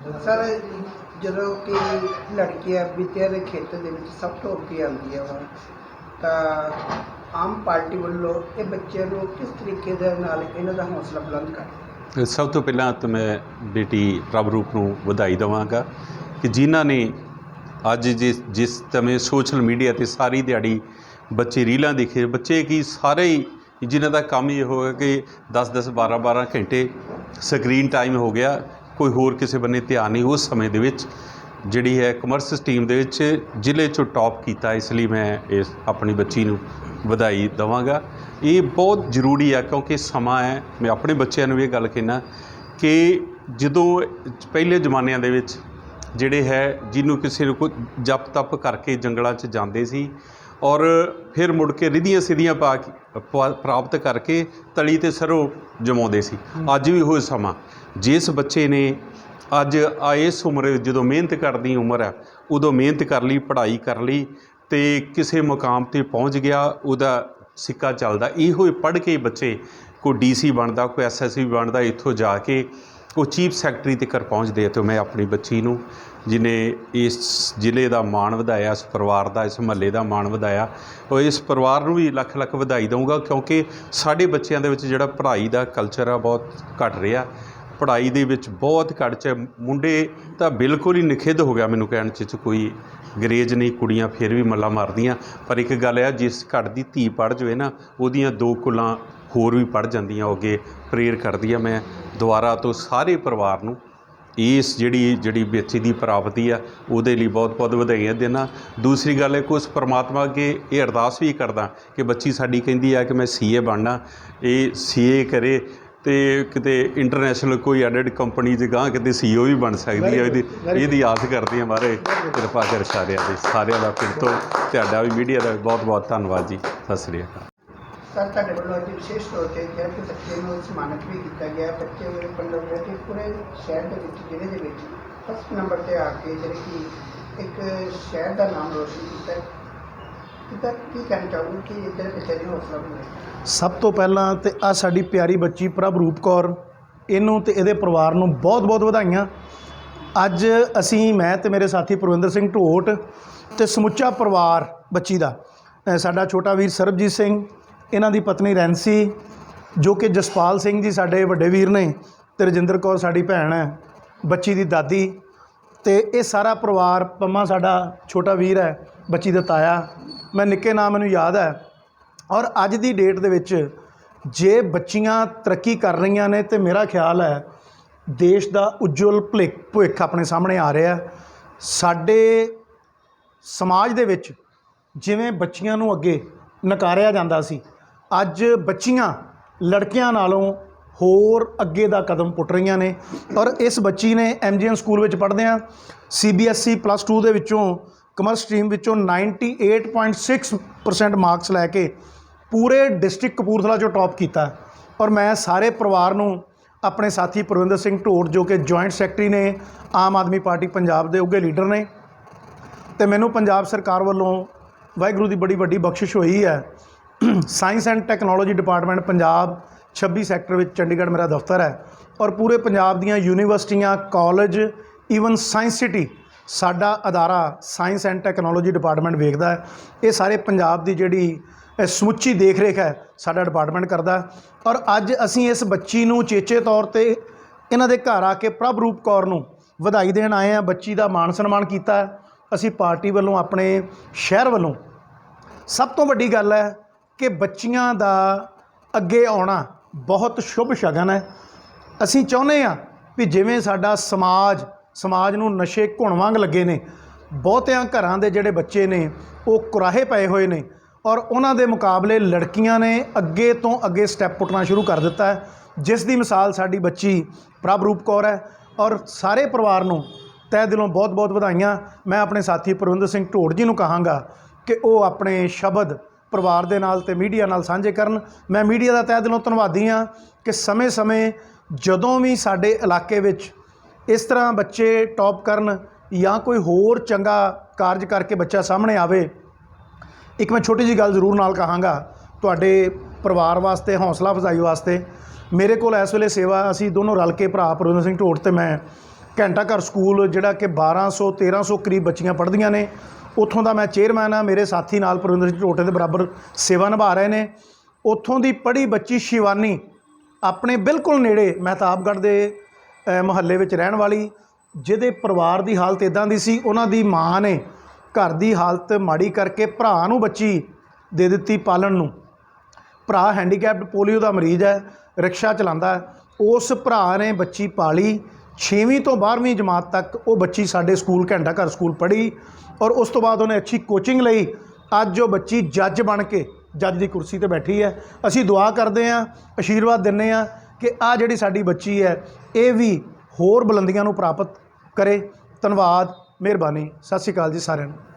Sir ਜਦੋਂ ਕਿ ਲੜਕੀਆਂ ਵਿੱਦਿਆ ਦੇ ਖੇਤਰ ਦੇ ਵਿੱਚ ਸਭ ਤੋਂ ਅੱਗੇ ਆਉਂਦੀਆਂ ਵਾ ਤਾਂ ਆਮ ਪਾਰਟੀ ਵੱਲੋਂ ਇਹ ਬੱਚਿਆਂ ਨੂੰ ਕਿਸ ਤਰੀਕੇ ਦੇ ਨਾਲ ਇਹਨਾਂ ਦਾ ਹੌਸਲਾ ਬੁਲੰਦ ਕਰਦੇ ਸਭ ਤੋਂ ਪਹਿਲਾਂ ਤਾਂ ਮੈਂ ਬੇਟੀ ਰੂਪ ਨੂੰ ਵਧਾਈ ਦੇਵਾਂਗਾ ਕਿ ਜਿਨ੍ਹਾਂ ਨੇ ਅੱਜ ਜਿਸ ਜਿਸ ਸਮੇਂ ਸੋਸ਼ਲ ਮੀਡੀਆ ਤੇ ਸਾਰੀ ਦਿਹਾੜੀ ਬੱਚੇ ਰੀਲਾਂ ਦੇਖੇ, ਬੱਚੇ ਕੀ ਸਾਰੇ ਹੀ ਜਿਨ੍ਹਾਂ ਦਾ ਕੰਮ ਇਹ ਹੋਇਆ ਕਿ 10-10 12-12 ਘੰਟੇ ਸਕਰੀਨ ਟਾਈਮ ਹੋ ਗਿਆ ਕੋਈ ਹੋਰ ਕਿਸੇ ਬੰਨੇ ਧਿਆਨ ਨਹੀਂ ਉਸ ਸਮੇਂ ਦੇ ਵਿੱਚ ਜਿਹੜੀ ਹੈ ਕਮਰਸ ਸਟਰੀਮ ਦੇ ਵਿੱਚ ਜ਼ਿਲ੍ਹੇ ਚੋਂ ਟੌਪ ਕੀਤਾ, ਇਸ ਲਈ ਮੈਂ ਇਸ ਆਪਣੀ ਬੱਚੀ ਨੂੰ ਵਧਾਈ ਦਵਾਂਗਾ। ਇਹ ਬਹੁਤ ਜ਼ਰੂਰੀ ਆ ਕਿਉਂਕਿ ਸਮਾਂ ਹੈ, ਮੈਂ ਆਪਣੇ ਬੱਚਿਆਂ ਨੂੰ ਇਹ ਗੱਲ ਕਹਿਣਾ ਕਿ ਜਦੋਂ ਪਹਿਲੇ ਜ਼ਮਾਨਿਆਂ ਦੇ ਵਿੱਚ ਜਿਹੜੇ ਹੈ, ਜਿਹਨੂੰ ਕਿਸੇ ਨੂੰ ਕੋਈ ਜਪ ਤਪ ਕਰਕੇ ਜੰਗਲਾਂ 'ਚ ਜਾਂਦੇ ਸੀ ਔਰ ਫਿਰ ਮੁੜ ਕੇ ਰਿਧੀਆਂ ਸਿਧੀਆਂ ਪਾ ਕੇ ਪਾ- ਪ੍ਰਾਪਤ ਕਰਕੇ ਤਲੀ ਤੇ ਸਰੋਂ ਜਮਾਉਂਦੇ ਸੀ। ਅੱਜ ਵੀ ਉਹ ਸਮਾਂ। ਜਿਸ ਬੱਚੇ ਨੇ ਅੱਜ ਆ ਇਸ ਉਮਰ ਜਦੋਂ ਮਿਹਨਤ ਕਰਦੀ ਉਮਰ ਹੈ ਉਦੋਂ ਮਿਹਨਤ ਕਰ ਲਈ ਪੜ੍ਹਾਈ ਕਰ ਲਈ ਤੇ ਕਿਸੇ ਮੁਕਾਮ ਤੇ ਪਹੁੰਚ ਗਿਆ ਉਹਦਾ ਸਿੱਕਾ ਚੱਲਦਾ। ਇਹੋ ਹੀ ਪੜ੍ਹ ਕੇ ਬੱਚੇ ਕੋਈ ਡੀਸੀ ਬਣਦਾ ਕੋਈ ਐਸਐਸਸੀ ਬਣਦਾ ਇੱਥੋਂ ਜਾ ਕੇ ਉਹ ਚੀਫ ਸੈਕਟਰੀ ਤੱਕ ਪਹੁੰਚਦੇ ਆ ਤੇ ਮੈਂ ਆਪਣੀ ਬੱਚੀ ਨੂੰ ਜਿਨੇ ਇਸ ਜ਼ਿਲ੍ਹੇ ਦਾ ਮਾਣ ਵਧਾਇਆ, ਇਸ ਪਰਿਵਾਰ ਦਾ, ਇਸ ਮਹੱਲੇ ਦਾ ਮਾਣ ਵਧਾਇਆ, ਉਹ ਇਸ ਪਰਿਵਾਰ ਨੂੰ ਵੀ ਲੱਖ ਲੱਖ ਵਧਾਈ ਦਊਂਗਾ, ਕਿਉਂਕਿ ਸਾਡੇ ਬੱਚਿਆਂ ਦੇ ਵਿੱਚ ਜਿਹੜਾ ਪੜ੍ਹਾਈ ਦਾ ਕਲਚਰ ਆ ਬਹੁਤ ਘਟ ਰਿਹਾ। ਪੜ੍ਹਾਈ ਦੇ ਵਿੱਚ ਬਹੁਤ ਘੱਟ ਚ ਮੁੰਡੇ ਤਾਂ ਬਿਲਕੁਲ ਹੀ ਨਿਖਿੱਧ ਹੋ ਗਿਆ, ਮੈਨੂੰ ਕਹਿਣ ਚ ਕੋਈ ਗਰੇਜ ਨਹੀਂ, ਕੁੜੀਆਂ ਫਿਰ ਵੀ ਮੱਲਾ ਮਾਰਦੀਆਂ। ਪਰ ਇੱਕ ਗੱਲ ਆ, ਜਿਸ ਘਰ ਦੀ ਧੀ ਪੜ ਜਾਵੇ ਨਾ, ਉਹਦੀਆਂ ਦੋ ਕੁਲਾਂ ਹੋਰ ਵੀ ਪੜ ਜਾਂਦੀਆਂ, ਉਹ ਅੱਗੇ ਪ੍ਰੇਰ ਕਰਦੀ ਆ। ਮੈਂ ਦੁਆਰਾ ਤੋਂ ਸਾਰੇ ਪਰਿਵਾਰ ਨੂੰ ਇਸ ਜਿਹੜੀ ਜਿਹੜੀ ਬੱਚੇ ਦੀ ਪ੍ਰਾਪਤੀ ਆ ਉਹਦੇ ਲਈ ਬਹੁਤ ਬਹੁਤ ਵਧਾਈਆਂ ਦੇਣਾ ਦੂਸਰੀ ਗੱਲ ਹੈ ਕਿ ਉਸ ਪਰਮਾਤਮਾ ਅੱਗੇ ਇਹ ਅਰਦਾਸ ਵੀ ਕਰਦਾ ਕਿ ਬੱਚੀ ਸਾਡੀ ਕਹਿੰਦੀ ਆ ਕਿ ਮੈਂ ਸੀਏ ਬਣਨਾ। ਇਹ ਸੀਏ ਕਰੇ ਤੇ ਕਿਤੇ ਇੰਟਰਨੈਸ਼ਨਲ ਕੋਈ ਐਡਡ ਕੰਪਨੀ ਦੇ ਗਾਂ ਕਿਤੇ ਸੀਓ ਵੀ ਬਣ ਸਕਦੀ ਹੈ ਇਹਦੀ ਇਹਦੀ ਆਸ ਕਰਦੇ ਹਾਂ ਮਾਰੇ। ਕਿਰਪਾ ਕਰ ਸਾਰਿਆਂ ਦੀ ਸਾਰਿਆਂ ਦਾ ਫਿਰ ਤੋਂ ਤੁਹਾਡਾ ਵੀ ਮੀਡੀਆ ਦਾ ਬਹੁਤ ਬਹੁਤ ਧੰਨਵਾਦ ਜੀ। ਸਤਿ ਸ੍ਰੀ ਅਕਾਲ। ਸਰ ਤੁਹਾਡੇ ਵੱਲੋਂ ਅੱਜ ਵਿਸ਼ੇਸ਼ ਤੌਰ ਤੇ ਕਿਹਾ ਕਿ ਬੱਚੇ ਨੂੰ ਸਨਮਾਨਿਤ ਵੀ ਕੀਤਾ ਗਿਆ ਬੱਚੇ ਮੇਰੇ ਪੰਡਤ ਜਿਹੜੇ ਕਿ ਪੂਰੇ ਸ਼ਹਿਰ ਦੇ ਵਿੱਚ ਜ਼ਿਲ੍ਹੇ ਦੇ ਵਿੱਚ ਫਸਟ ਨੰਬਰ ਤੇ ਆ ਕੇ ਜਿਹੜੇ ਕਿ ਇੱਕ ਸ਼ਹਿਰ ਦਾ ਨਾਮ ਰੋਸ਼ਨ ਕੀਤਾ ਕਿਤਾ ਕੀ ਕਹਿਣਾ ਚਾਹੋਗੇ ਕਿ ਇੱਧਰ ਬੱਚੇ ਨੂੰ ਹੌਸਲਾ ਮਿਲੇ ਸਭ ਤੋਂ ਪਹਿਲਾਂ ਤੇ ਆ ਸਾਡੀ ਪਿਆਰੀ ਬੱਚੀ ਪ੍ਰਭਰੂਪ ਕੌਰ, ਇਹਨੂੰ ਤੇ ਇਹਦੇ ਪਰਿਵਾਰ ਨੂੰ ਬਹੁਤ-ਬਹੁਤ ਵਧਾਈਆਂ। ਅੱਜ ਅਸੀਂ, ਮੈਂ ਤੇ ਮੇਰੇ ਸਾਥੀ ਪ੍ਰਵਿੰਦਰ ਸਿੰਘ ਢੋਟ ਤੇ ਸਮੁੱਚਾ ਪਰਿਵਾਰ ਬੱਚੀ ਦਾ ਸਾਡਾ ਛੋਟਾ ਵੀਰ ਸਰਬਜੀਤ ਸਿੰਘ ਇਹਨਾਂ ਦੀ ਪਤਨੀ ਰੈਂਸੀ, ਜੋ ਕਿ ਜਸਪਾਲ ਸਿੰਘ ਜੀ ਸਾਡੇ ਵੱਡੇ ਵੀਰ ਨੇ ਤੇ ਰਜਿੰਦਰ ਕੌਰ ਸਾਡੀ ਭੈਣ ਹੈ, ਬੱਚੀ ਦੀ ਦਾਦੀ ਤੇ ਇਹ ਸਾਰਾ ਪਰਿਵਾਰ ਪੰਮਾ ਸਾਡਾ ਛੋਟਾ ਵੀਰ ਹੈ, ਬੱਚੀ ਦਾ ਤਾਇਆ। ਮੈਂ ਨਿੱਕੇ ਨਾਮ ਮੈਨੂੰ ਯਾਦ ਹੈ ਔਰ ਅੱਜ ਦੀ ਡੇਟ ਦੇ ਵਿੱਚ ਜੇ ਬੱਚੀਆਂ ਤਰੱਕੀ ਕਰ ਰਹੀਆਂ ਨੇ ਤੇ ਮੇਰਾ ਖਿਆਲ ਹੈ ਦੇਸ਼ ਦਾ ਉਜਵਲ ਭਲਿ- ਭਵਿੱਖ ਆਪਣੇ ਸਾਹਮਣੇ ਆ ਰਿਹਾ ਸਾਡੇ ਸਮਾਜ ਦੇ ਵਿੱਚ ਜਿਵੇਂ ਬੱਚੀਆਂ ਨੂੰ ਅੱਗੇ ਨਕਾਰਿਆ ਜਾਂਦਾ ਸੀ ਅੱਜ ਬੱਚੀਆਂ ਲੜਕਿਆਂ ਨਾਲੋਂ ਹੋਰ ਅੱਗੇ ਦਾ ਕਦਮ ਪੁੱਟ ਰਹੀਆਂ ਨੇ। ਔਰ ਇਸ ਬੱਚੀ ਨੇ ਐਮਜੀਐਨ ਸਕੂਲ ਵਿੱਚ ਪੜ੍ਹਦਿਆਂ ਸੀਬੀਐਸਈ ਪਲੱਸ 2 ਦੇ ਵਿੱਚੋਂ ਕਮਰਸ ਸਟਰੀਮ ਵਿੱਚੋਂ 98.6% ਮਾਰਕਸ ਲੈ ਕੇ ਪੂਰੇ ਡਿਸਟ੍ਰਿਕਟ ਕਪੂਰਥਲਾ ਚੋਂ ਟੌਪ ਕੀਤਾ। ਔਰ ਮੈਂ ਸਾਰੇ ਪਰਿਵਾਰ ਨੂੰ, ਆਪਣੇ ਸਾਥੀ ਪ੍ਰਵਿੰਦਰ ਸਿੰਘ ਢੋਟ ਜੋ ਕਿ ਜੁਆਇੰਟ ਸੈਕਟਰੀ ਨੇ, ਆਮ ਆਦਮੀ ਪਾਰਟੀ ਪੰਜਾਬ ਦੇ ਉੱਘੇ ਲੀਡਰ ਨੇ। ਤੇ ਮੈਨੂੰ ਪੰਜਾਬ ਸਰਕਾਰ ਵੱਲੋਂ ਵਾਹਿਗੁਰੂ ਦੀ ਬੜੀ ਵੱਡੀ ਬਖਸ਼ਿਸ਼ ਹੋਈ ਹੈ science and technology department Punjab 26 sector ਵਿੱਚ ਚੰਡੀਗੜ੍ਹ ਮੇਰਾ ਦਫ਼ਤਰ ਹੈ ਔਰ ਪੂਰੇ ਪੰਜਾਬ ਦੀਆਂ ਯੂਨੀਵਰਸਿਟੀਆਂ ਕਾਲਜ ਈਵਨ ਸਾਇੰਸ ਸਿਟੀ ਸਾਡਾ ਅਦਾਰਾ ਸਾਇੰਸ ਐਂਡ ਟੈਕਨੋਲੋਜੀ ਡਿਪਾਰਟਮੈਂਟ ਵੇਖਦਾ ਹੈ। ਇਹ ਸਾਰੇ ਪੰਜਾਬ ਦੀ ਜਿਹੜੀ ਸਮੁੱਚੀ ਦੇਖ-ਰੇਖ ਹੈ, ਸਾਡਾ ਡਿਪਾਰਟਮੈਂਟ ਕਰਦਾ ਔਰ ਅੱਜ ਅਸੀਂ ਇਸ ਬੱਚੀ ਨੂੰ ਚੇਚੇ ਤੌਰ ਤੇ ਇਹਨਾਂ ਦੇ ਘਰ ਆ ਕੇ ਪ੍ਰਭ ਰੂਪ ਕੌਰ ਨੂੰ ਵਧਾਈ ਦੇਣ ਆਏ ਆ ਬੱਚੀ ਦਾ ਮਾਣ ਸਨਮਾਨ ਕੀਤਾ ਅਸੀਂ ਪਾਰਟੀ ਵੱਲੋਂ, ਆਪਣੇ ਸ਼ਹਿਰ ਵੱਲੋਂ ਸਭ ਤੋਂ ਵੱਡੀ ਗੱਲ ਹੈ ਕਿ ਬੱਚੀਆਂ ਦਾ ਅੱਗੇ ਆਉਣਾ ਬਹੁਤ ਸ਼ੁਭ ਸ਼ਗਨ ਹੈ। ਅਸੀਂ ਚਾਹੁੰਦੇ ਹਾਂ ਵੀ ਜਿਵੇਂ ਸਾਡਾ ਸਮਾਜ ਸਮਾਜ ਨੂੰ ਨਸ਼ੇ ਘੁਣ ਵਾਂਗ ਲੱਗੇ ਨੇ, ਬਹੁਤਿਆਂ ਘਰਾਂ ਦੇ ਜਿਹੜੇ ਬੱਚੇ ਨੇ, ਉਹ ਕੁਰਾਹੇ ਪਏ ਹੋਏ ਨੇ ਔਰ ਉਹਨਾਂ ਦੇ ਮੁਕਾਬਲੇ ਲੜਕੀਆਂ ਨੇ ਅੱਗੇ ਤੋਂ ਅੱਗੇ ਸਟੈਪ ਪੁੱਟਣਾ ਸ਼ੁਰੂ ਕਰ ਦਿੱਤਾ ਹੈ। ਜਿਸ ਦੀ ਮਿਸਾਲ ਸਾਡੀ ਬੱਚੀ ਪ੍ਰਭਰੂਪ ਕੌਰ ਹੈ ਔਰ ਸਾਰੇ ਪਰਿਵਾਰ ਨੂੰ ਤਹਿ ਦਿਲੋਂ ਬਹੁਤ-ਬਹੁਤ ਵਧਾਈਆਂ। ਮੈਂ ਆਪਣੇ ਸਾਥੀ ਪ੍ਰਵਿੰਦਰ ਸਿੰਘ ਢੋੜ ਜੀ ਨੂੰ ਕਹਾਂਗਾ ਕਿ ਉਹ ਆਪਣੇ ਸ਼ਬਦ ਪਰਿਵਾਰ ਦੇ ਨਾਲ ਤੇ ਮੀਡੀਆ ਨਾਲ ਸਾਂਝੇ ਕਰਨ। ਮੈਂ ਮੀਡੀਆ ਦਾ ਤਹਿ ਦਿਲੋਂ ਧੰਨਵਾਦੀ ਹਾਂ ਕਿ ਸਮੇਂ-ਸਮੇਂ ਜਦੋਂ ਵੀ ਸਾਡੇ ਇਲਾਕੇ ਵਿੱਚ ਇਸ ਤਰ੍ਹਾਂ ਬੱਚੇ ਟੌਪ ਕਰਨ ਜਾਂ ਕੋਈ ਹੋਰ ਚੰਗਾ ਕਾਰਜ ਕਰਕੇ ਬੱਚਾ ਸਾਹਮਣੇ ਆਵੇ, ਇੱਕ ਮੈਂ ਛੋਟੀ ਜੀ ਗੱਲ ਜ਼ਰੂਰ ਨਾਲ ਕਹਾਂਗਾ। ਤੁਹਾਡੇ ਪਰਿਵਾਰ ਵਾਸਤੇ, ਹੌਸਲਾ ਅਫਜ਼ਾਈ ਵਾਸਤੇ, ਮੇਰੇ ਕੋਲ ਇਸ ਵੇਲੇ ਸੇਵਾ, ਅਸੀਂ ਦੋਨੋਂ ਰਲ ਕੇ ਭਰਾ ਪ੍ਰਵਿੰਦਰ ਸਿੰਘ ਢੋਟ ਤੇ ਮੈਂ ਘੰਟਾ ਘਰ ਸਕੂਲ, ਜਿਹੜਾ ਕਿ 1200 1300 ਕਰੀਬ ਬੱਚੀਆਂ ਪੜ੍ਹਦੀਆਂ ਨੇ। ਉੱਥੋਂ ਦਾ ਮੈਂ ਚੇਅਰਮੈਨ ਆ ਮੇਰੇ ਸਾਥੀ ਨਾਲ ਪ੍ਰਵਿੰਦਰ ਸਿੰਘ ਟੋਟੇ ਦੇ ਬਰਾਬਰ ਸੇਵਾ ਨਿਭਾ ਰਹੇ ਨੇ। ਉੱਥੋਂ ਦੀ ਪੜ੍ਹੀ ਬੱਚੀ ਸ਼ਿਵਾਨੀ ਆਪਣੇ ਬਿਲਕੁਲ ਨੇੜੇ ਮਹਿਤਾਬਗੜ੍ਹ ਦੇ ਮੁਹੱਲੇ ਵਿੱਚ ਰਹਿਣ ਵਾਲੀ, ਜਿਹਦੇ ਪਰਿਵਾਰ ਦੀ ਹਾਲਤ ਇਦਾਂ ਦੀ ਸੀ, ਉਹਨਾਂ ਦੀ ਮਾਂ ਨੇ ਘਰ ਦੀ ਹਾਲਤ ਮਾੜੀ ਕਰਕੇ ਭਰਾ ਨੂੰ ਬੱਚੀ ਦੇ ਦਿੱਤੀ ਪਾਲਣ ਨੂੰ। ਭਰਾ ਹੈਂਡੀਕੈਪਡ ਪੋਲੀਓ ਦਾ ਮਰੀਜ਼ ਹੈ, ਰਿਕਸ਼ਾ ਚਲਾਉਂਦਾ ਉਸ ਭਰਾ ਨੇ ਬੱਚੀ ਪਾਲੀ 6ਵੀਂ ਤੋਂ 12ਵੀਂ ਜਮਾਤ ਤੱਕ ਉਹ ਬੱਚੀ ਸਾਡੇ ਸਕੂਲ ਘੰਟਾ ਘਰ ਸਕੂਲ ਪੜ੍ਹੀ ਔਰ ਉਸ ਤੋਂ ਬਾਅਦ ਉਹਨੇ ਅੱਛੀ ਕੋਚਿੰਗ ਲਈ। ਅੱਜ ਉਹ ਬੱਚੀ ਜੱਜ ਬਣ ਕੇ ਜੱਜ ਦੀ ਕੁਰਸੀ ਤੇ ਬੈਠੀ ਹੈ। ਅਸੀਂ ਦੁਆ ਕਰਦੇ ਹਾਂ, ਅਸ਼ੀਰਵਾਦ ਦਿੰਨੇ ਹਾਂ ਕਿ ਆ ਜਿਹੜੀ ਸਾਡੀ ਬੱਚੀ ਹੈ, ਇਹ ਵੀ ਹੋਰ ਬੁਲੰਦੀਆਂ ਨੂੰ ਪ੍ਰਾਪਤ ਕਰੇ। ਧੰਨਵਾਦ, ਮਿਹਰਬਾਨੀ। ਸਤਿ ਸ਼੍ਰੀ ਅਕਾਲ ਜੀ ਸਾਰਿਆਂ ਨੂੰ।